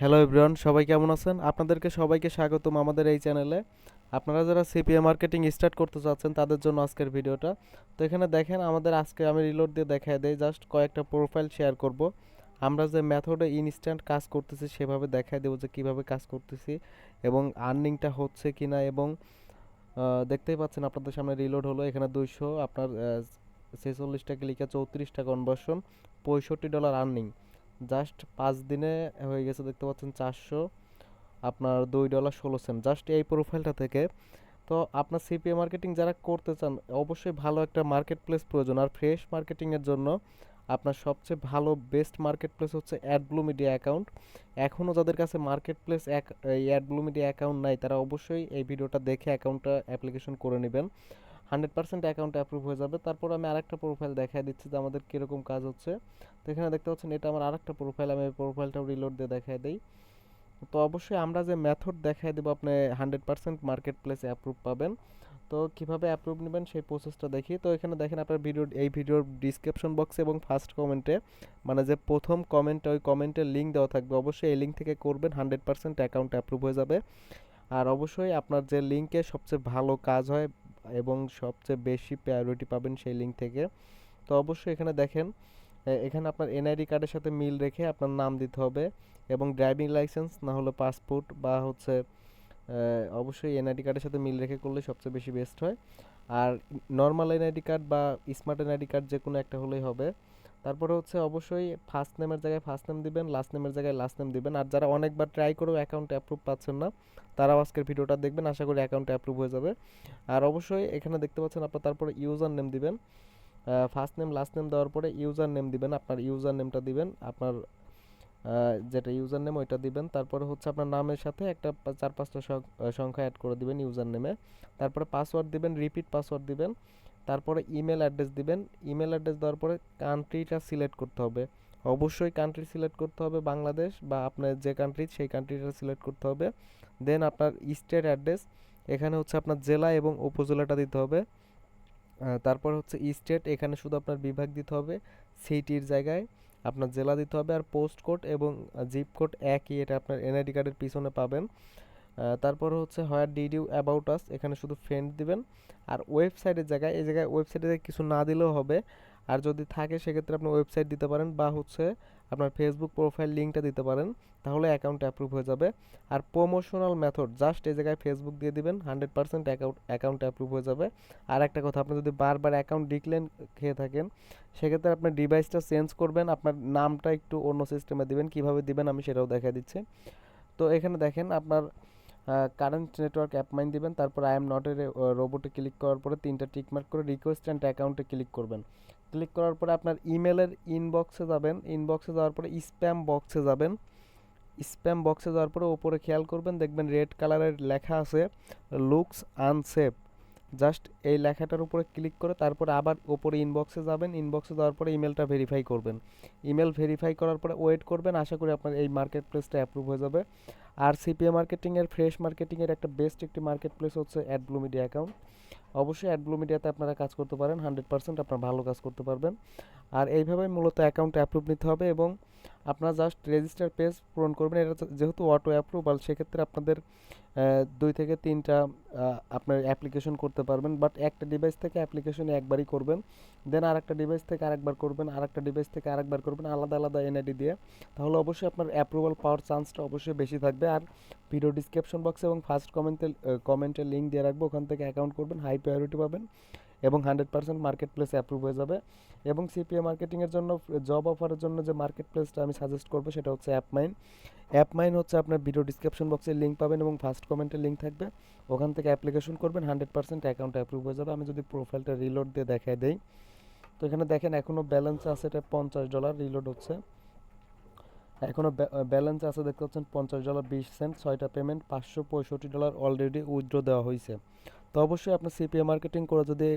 Hello everyone সবাই কেমন আছেন? আপনাদেরকে সবাইকে স্বাগতম আমাদের এই চ্যানেলে। আপনারা যারা সিপিএ মার্কেটিং স্টার্ট করতে চাচ্ছেন, তাদের জন্য আজকের ভিডিওটা। তো এখানে দেখেন, আমাদের আজকে আমি রিলোড দিয়ে দেখায় দেই। জাস্ট কয়েকটা প্রোফাইল শেয়ার করব। আমরা যে মেথডে ইনস্ট্যান্ট কাজ করতেছি, সেভাবে দেখায় দেবো যে কীভাবে কাজ করতেছি এবং আর্নিংটা হচ্ছে কিনা এবং দেখতেই পাচ্ছেন আপনাদের সামনে রিলোড হলো। এখানে দুইশো, আপনার ছেচল্লিশ টাকা লিখে চৌত্রিশ টাকা কনভার্সন পঁয়ষট্টি ডলার আর্নিং জাস্ট পাঁচ দিনে হয়ে গেছে দেখতে পাচ্ছেন চারশো, আপনার দুই ডলার ষোলো সেন্ট জাস্ট এই প্রোফাইলটা থেকে। তো আপনার সিপিএ মার্কেটিং যারা করতে চান, অবশ্যই ভালো একটা মার্কেট প্লেস প্রয়োজন। আর ফ্রেশ মার্কেটিংয়ের জন্য আপনার সবচেয়ে ভালো বেস্ট মার্কেট প্লেস হচ্ছে অ্যাডব্লু মিডিয়া অ্যাকাউন্ট এখনও যাদের কাছে মার্কেট প্লেস এই অ্যাডব্লু মিডিয়া অ্যাকাউন্ট নাই, তারা অবশ্যই এই ভিডিওটা দেখে অ্যাকাউন্টটা অ্যাপ্লিকেশন করে নেবেন। হান্ড্রেড পার্সেন্ট অ্যাকাউন্ট অ্যাপ্রুভ হয়ে যাবে। তারপর আমি আরেকটা প্রোফাইল দেখাই দিচ্ছি যে আমাদের কীরকম কাজ হচ্ছে। তো এখানে দেখতে পাচ্ছেন, এটা আমার আরেকটা প্রোফাইল আমি প্রোফাইলটাও রিলোড দিয়ে দেখাই দিই। তো অবশ্যই আমরা যে মেথড দেখাই দেবো, আপনি হান্ড্রেড পার্সেন্ট মার্কেট প্লেসে অ্যাপ্রুভ পাবেন। তো কীভাবে অ্যাপ্রুভ নেবেন, সেই প্রসেসটা দেখি তো এখানে দেখেন আপনার ভিডিও এই ভিডিওর ডিসক্রিপশন বক্সে এবং ফার্স্ট কমেন্টে মানে যে প্রথম কমেন্টে ওই কমেন্টের লিঙ্ক দেওয়া থাকবে। অবশ্যই এই লিঙ্ক থেকে করবেন, হান্ড্রেড পার্সেন্ট অ্যাকাউন্ট অ্যাপ্রুভ হয়ে যাবে। আর অবশ্যই আপনার যে লিঙ্কে সবচেয়ে ভালো কাজ হয় এবং সবচেয়ে বেশি প্রায়োরিটি পাবেন সেই লিঙ্ক থেকে। তো অবশ্যই এখানে দেখেন এখানে আপনার এনআইডি কার্ডের সাথে মিল রেখে আপনার নাম দিতে হবে এবং ড্রাইভিং লাইসেন্স না হলে পাসপোর্ট বা হচ্ছে অবশ্যই এনআইডি কার্ডের সাথে মিল রেখে করলে সবচেয়ে বেশি বেস্ট হয়। আর নর্মাল এনআইডি কার্ড বা স্মার্ট এনআইডি কার্ড যে কোনো একটা হলেই হবে। তারপরে হচ্ছে অবশ্যই ফার্স্ট নেমের জায়গায় ফার্স্ট নেম দিবেন লাস্ট নেমের জায়গায় লাস্ট নেম দিবেন। আর যারা অনেকবার ট্রাই করেও অ্যাকাউন্ট অ্যাপ্রুভ পাচ্ছেন না, তারাও আজকের ভিডিওটা দেখবেন, আশা করি অ্যাকাউন্ট অ্যাপ্রুভ হয়ে যাবে। আর অবশ্যই এখানে দেখতে পাচ্ছেন আপনার তারপরে ইউজার নেম দিবেন। ফার্স্ট নেম লাস্ট নেম দেওয়ার পরে ইউজার নেম দিবেন, আপনার ইউজার নেমটা দিবেন, আপনার যেটা ইউজার নেম ওইটা দিবেন। তারপরে হচ্ছে আপনার নামের সাথে একটা চার পাঁচটা সংখ্যা অ্যাড করে দিবেন ইউজার নেমে তারপরে পাসওয়ার্ড দিবেন রিপিট পাসওয়ার্ড দিবেন। তারপরে ইমেল অ্যাড্রেস দিবেন। ইমেল অ্যাড্রেস দেওয়ার পরে কান্ট্রিটা সিলেক্ট করতে হবে। অবশ্যই কান্ট্রি সিলেক্ট করতে হবে বাংলাদেশ বা আপনার যে কান্ট্রি সেই কান্ট্রিটা সিলেক্ট করতে হবে। দেন আপনার স্টেট অ্যাড্রেস এখানে হচ্ছে আপনার জেলা এবং উপজেলাটা দিতে হবে। তারপর হচ্ছে স্টেট এখানে শুধু আপনার বিভাগ দিতে হবে সিটির জায়গায় আপনার জেলা দিতে হবে আর পোস্ট কোড এবং জিপ কোড একই, এটা আপনার এনআইডি কার্ডের পিছনে পাবেন। তারপর হচ্ছে where did you about us? এখানে শুধু ফ্রেন্ড দিবেন। আর ওয়েবসাইটের জায়গায়, এই জায়গায় ওয়েবসাইটে কিছু না দিলেও হবে। আর যদি থাকে, সেক্ষেত্রে আপনি ওয়েবসাইট দিতে পারেন বা হচ্ছে আপনার ফেসবুক প্রোফাইল লিঙ্কটা দিতে পারেন। তাহলে অ্যাকাউন্ট অ্যাপ্রুভ হয়ে যাবে। আর প্রমোশনাল মেথড জাস্ট এই জায়গায় ফেসবুক দিয়ে দিবেন hundred percent account account approve হয়ে যাবে। আর একটা কথা, আপনি যদি বারবার অ্যাকাউন্ট ডিক্লেন খেয়ে থাকেন, সেক্ষেত্রে আপনার ডিভাইসটা চেঞ্জ করবেন, আপনার নামটা একটু অন্য সিস্টেমে দিবেন। কীভাবে দিবেন আমি সেটাও দেখা দিচ্ছি। তো এখানে দেখেন, আপনার কারেন্ট নেটওয়ার্ক অ্যাপ মাইন দিবেন, তারপর আই এম নট এর রোবটে ক্লিক করার পরে তিনটা টিক মার্ক করে রিকোয়েস্ট অ্যান্ড অ্যাকাউন্টে ক্লিক করবেন। ক্লিক করার পরে আপনার ইমেলের ইনবক্সে যাবেন ইনবক্সে যাওয়ার পরে স্প্যাম বক্সে যাবেন। স্প্যাম বক্সে যাওয়ার পরে ওপরে খেয়াল করবেন, দেখবেন রেড কালারের লেখা আছে লুকস আনসেফ জাস্ট এই লেখাটার উপরে ক্লিক করে তারপরে আবার ওপরে ইনবক্সে যাবেন। ইনবক্সে যাওয়ার পরে ইমেলটা ভেরিফাই করবেন। ইমেল ভেরিফাই করার পরে ওয়েট করবেন। আশা করি আপনার এই মার্কেট প্লেসটা অ্যাপ্রুভ হয়ে যাবে। আর সিপিএ মার্কেটিংয়ের ফ্রেশ মার্কেটিংয়ের একটা বেস্ট একটি মার্কেট প্লেস হচ্ছে অ্যাডব্লু মিডিয়া অ্যাকাউন্ট অবশ্যই অ্যাডব্লু মিডিয়াতে আপনারা কাজ করতে পারেন। হান্ড্রেড পার্সেন্ট আপনার ভালো কাজ করতে পারবেন। আর এইভাবেই মূলত অ্যাকাউন্ট অ্যাপ্রুভ নিতে হবে এবং আপনারা জাস্ট রেজিস্টার পেজ পূরণ করবেন। এটা যেহেতু অটো অ্যাপ্রুভাল সেক্ষেত্রে আপনাদের দুই থেকে তিনটা আপনার অ্যাপ্লিকেশন করতে পারবেন। বাট একটা ডিভাইস থেকে অ্যাপ্লিকেশন একবারই করবেন। দেন আর একটা ডিভাইস থেকে আরেকবার করবেন আর একটা ডিভাইস থেকে আরেকবার করবেন, আলাদা আলাদা এনআইডি দিয়ে। তাহলে অবশ্যই আপনার অ্যাপ্রুভাল পাওয়ার চান্সটা অবশ্যই বেশি থাকবে। আর ভিডিও ডিসক্রিপশন বক্সে এবং ফার্স্ট কমেন্টে কমেন্টের লিঙ্ক দিয়ে রাখব। ওখান থেকে অ্যাকাউন্ট করবেন হাই প্রায়োরিটি পাবেন। এবং hundred percent marketplace approve হয়ে যাবে। এবং সিপিএ মার্কেটিংয়ের জন্য জব অফারের জন্য যে মার্কেট প্লেসটা আমি সাজেস্ট করব সেটা হচ্ছে অ্যাপমাইন অ্যাপমাইন হচ্ছে আপনার ভিডিও ডিসক্রিপশন বক্সে লিঙ্ক পাবেন এবং ফার্স্ট কমেন্টে লিঙ্ক থাকবে। ওখান থেকে অ্যাপ্লিকেশন করবেন, হান্ড্রেড পার্সেন্ট অ্যাকাউন্ট অ্যাপ্রুভ হয়ে যাবে। আমি যদি প্রোফাইলটা রিলোড দিয়ে দেখাই দেই। তো এখানে দেখেন এখনও ব্যালেন্স আছে, এটা পঞ্চাশ ডলার রিলোড হচ্ছে। এখনও ব্যালেন্স আছে, দেখতে পাচ্ছেন পঞ্চাশ ডলার বিশ সেন্ট ছয়টা পেমেন্ট পাঁচশো পঁয়ষট্টি ডলার অলরেডি উইথড্র দেওয়া হয়েছে তো অবশ্যই আপনি সিপিএ মার্কেটিং করে যদি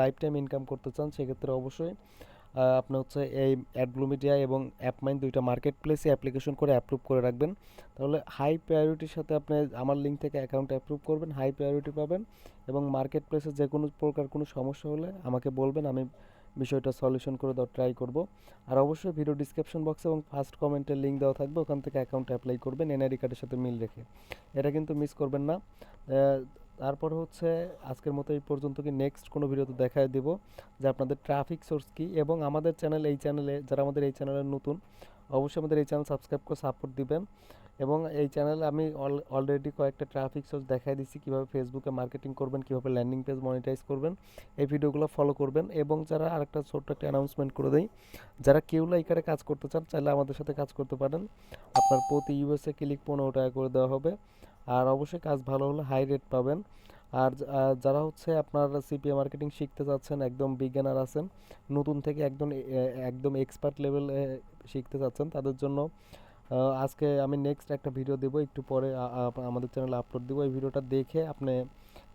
লাইফ টাইম ইনকাম করতে চান সেক্ষেত্রে অবশ্যই আহ, আপনি হচ্ছে এই অ্যাডব্লু মিডিয়া এবং অ্যাপমাইন দুইটা মার্কেট প্লেসে অ্যাপ্লিকেশন করে অ্যাপ্রুভ করে রাখবেন। তাহলে হাই প্রায়োরিটির সাথে আপনি আমার লিঙ্ক থেকে অ্যাকাউন্ট অ্যাপ্রুভ করবেন হাই প্রায়োরিটি পাবেন এবং মার্কেট প্লেসে যে কোনো প্রকার কোনো সমস্যা হলে আমাকে বলবেন আমি বিষয়টা সলিউশন করে দেওয়ার ট্রাই করব। আর অবশ্যই ভিডিও ডিসক্রিপশন বক্স এবং ফার্স্ট কমেন্টের লিঙ্ক দেওয়া থাকবে ওখান থেকে অ্যাকাউন্ট অ্যাপ্লাই করবেন এনআইডি কার্ডের সাথে মিল রেখে। এটা কিন্তু মিস করবেন না। তারপর হচ্ছে আজকের মতো এই পর্যন্ত কি নেক্সট কোনো ভিডিওতে দেখায় দেব যে আপনাদের ট্রাফিক সোর্স কি এবং আমাদের চ্যানেল এই চ্যানেলে যারা আমাদের এই চ্যানেলে নতুন, অবশ্যই আমাদের এই চ্যানেল সাবস্ক্রাইব করে সাপোর্ট দিবেন। এবং এই চ্যানেলে আমি অল অলরেডি কয়েকটা ট্রাফিক সোর্স দেখাই দিচ্ছি কীভাবে ফেসবুকে মার্কেটিং করবেন, কীভাবে ল্যান্ডিং পেজ মনিটাইজ করবেন, এই ভিডিওগুলো ফলো করবেন এবং যারা আরেকটা ছোট্ট একটা অ্যানাউন্সমেন্ট করে দেই, যারা কেউ লাইকারে কাজ করতে চান, চাইলে আমাদের সাথে কাজ করতে পারেন। আপনার প্রতি ইউএসএ ক্লিক পনেরো টাকা করে দেওয়া হবে। আর অবশ্যই কাজ ভালো হলে হাই রেট পাবেন। আর যারা হচ্ছে আপনার সিপিএ মার্কেটিং শিখতে চাচ্ছেন, একদম বিজ্ঞানার আছেন, নতুন থেকে একদম একদম এক্সপার্ট লেভেল শিখতে চাচ্ছেন, তাদের জন্য আজকে আমি নেক্সট একটা ভিডিও দেবো, একটু পরে আমাদের চ্যানেলে আপলোড দেবো। এই ভিডিওটা দেখে আপনি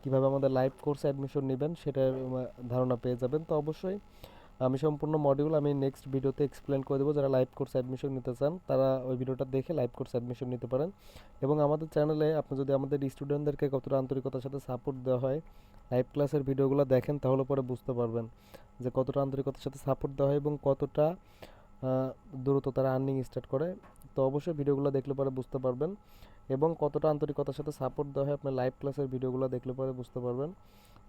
কীভাবে আমাদের লাইভ কোর্সে অ্যাডমিশন নেবেন, সেটার ধারণা পেয়ে যাবেন। তো অবশ্যই আমি সম্পূর্ণ মডিউল আমি নেক্সট ভিডিওতে এক্সপ্লেন করে দেবো, যারা লাইভ কোর্স অ্যাডমিশন নিতে চান, তারা ওই ভিডিওটা দেখে লাইভ কোর্স অ্যাডমিশন নিতে পারেন। এবং আমাদের চ্যানেলে আপনি যদি আমাদের স্টুডেন্টদেরকে কতটা আন্তরিকতার সাথে সাপোর্ট দেওয়া হয় লাইভ ক্লাসের ভিডিওগুলো দেখেন, তাহলে পরে বুঝতে পারবেন যে কতটা আন্তরিকতার সাথে সাপোর্ট দেওয়া হয় এবং কতটা দ্রুত তারা আর্নিং স্টার্ট করে। তো অবশ্যই ভিডিওগুলো দেখলে পরে বুঝতে পারবেন এবং কতটা আন্তরিকতার সাথে সাপোর্ট দেওয়া হয় আপনার লাইভ ক্লাসের ভিডিওগুলো দেখলে পরে বুঝতে পারবেন।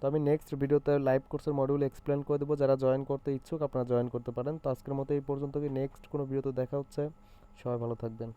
তো আমি নেক্সট ভিডিওতে লাইভ কোর্সের মডিউল এক্সপ্লেন করে দেবো। যারা জয়েন করতে ইচ্ছুক, আপনারা জয়েন করতে পারেন। তো আজকের মতো এই পর্যন্ত কি নেক্সট কোনো ভিডিওতে দেখা হচ্ছে। সবাই ভালো থাকবেন।